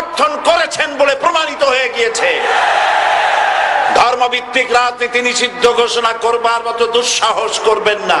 সমর্থন করেছেন বলে প্রমাণিত হয়ে গিয়েছে। ধর্মভিত্তিক রাজনীতি নিষিদ্ধ ঘোষণা করবার মতো দুঃসাহস করবেন না।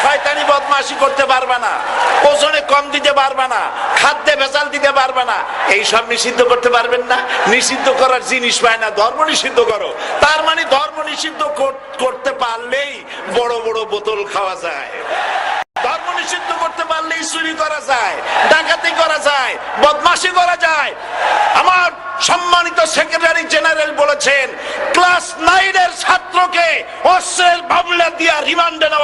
শয়তানি বদমাশি করতে পারবে না, ওজনে কম দিতে পারবে না, খাদ্যে ভেজাল দিতে পারবে না এই সব নিষিদ্ধ করতে পারবেন না। নিষিদ্ধ করার জিনিস পায় না, ধর্ম নিষিদ্ধ করো। তার মানে ধর্ম নিষিদ্ধ করতে পারলেই বড় বড় বোতল খাওয়া যায়। ধর্ম নিষিদ্ধ করতে পারলেই চুরি করা যায়, ডাকাতি করা যায়, বদমাশি করা যায়। আমার সম্মানিত সেক্রেটারি জেনারেল বলেছেন, ক্লাস নাইনের ছাত্রকে অস্ত্রের মামলা দিয়া রিমান্ডে নেওয়া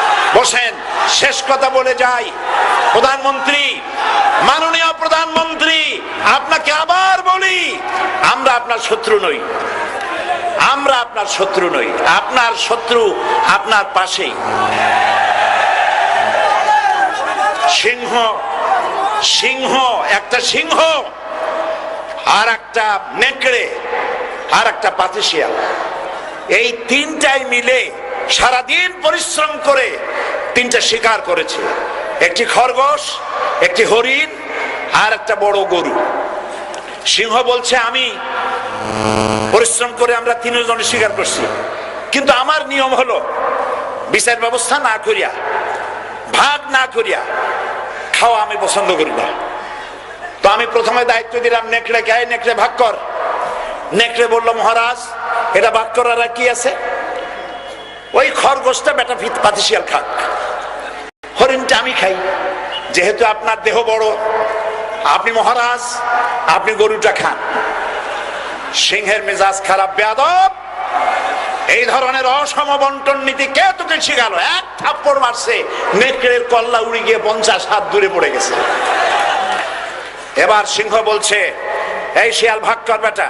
বসেন, শেষ কথা বলে যাই। প্রধানমন্ত্রী, মাননীয় প্রধানমন্ত্রী, আপনাকে আবার বলি, আমরা আপনার শত্রু নই। আমরা আপনার শত্রু নই। আপনার শত্রু আপনার পাশেই। সিংহ সিংহ, একটা সিংহ, আর একটা নেকড়ে, আর একটা পাতিশিয়াল। এই তিনটাই মিলে সারাদিন পরিশ্রম করে তিনটা শিকার করেছে। একটি খরগোশ, একটি হরিণ আর একটা বড় গরু। সিংহ বলছে, আমি পরিশ্রম করে আমরা তিনজনে শিকার করছি। কিন্তু আমার নিয়ম হলো, বিচার ব্যবস্থা না করিয়া, ভাগ না করিয়া খাওয়া আমি পছন্দ করি না। তো আমি প্রথমে দায়িত্ব দিলাম নেকড়ে গায়ে নেকড়ে, ভাগ কর। নেকড়ে বলল, মহারাজ, এটা ভাগ করার কি আছে? ওই খরগোশটা বেটা ফিত পাতিশিয়াল খাক। হরিণটা আমি খাই। যেহেতু আপনার দেহ বড়, আপনি মহারাজ, আপনি গরুটা খান। সিংহের মেজাজ খারাপ, বেয়াদব। এই ধরনের অসম বন্টন নীতি কে তোকে শিখালো? এক থাপ্পড় মারছে, নেকড়ের কল্লা উড়ে গিয়ে পঞ্চাশ হাত দূরে পড়ে গেছে। এবার সিংহ বলছে, এই শিয়াল, ভাগ কর বেটা।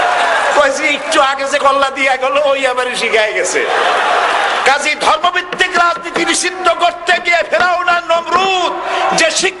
কয়েছে একটু আগে যে কল্লা দিয়া গেল, ওই আবার শিখায় গেছে। কাজী ধর্মভিত্তিক রাজনীতি নিষিদ্ধ করতে গিয়ে ফেরাউনা নমরুদ যে শিক্ষা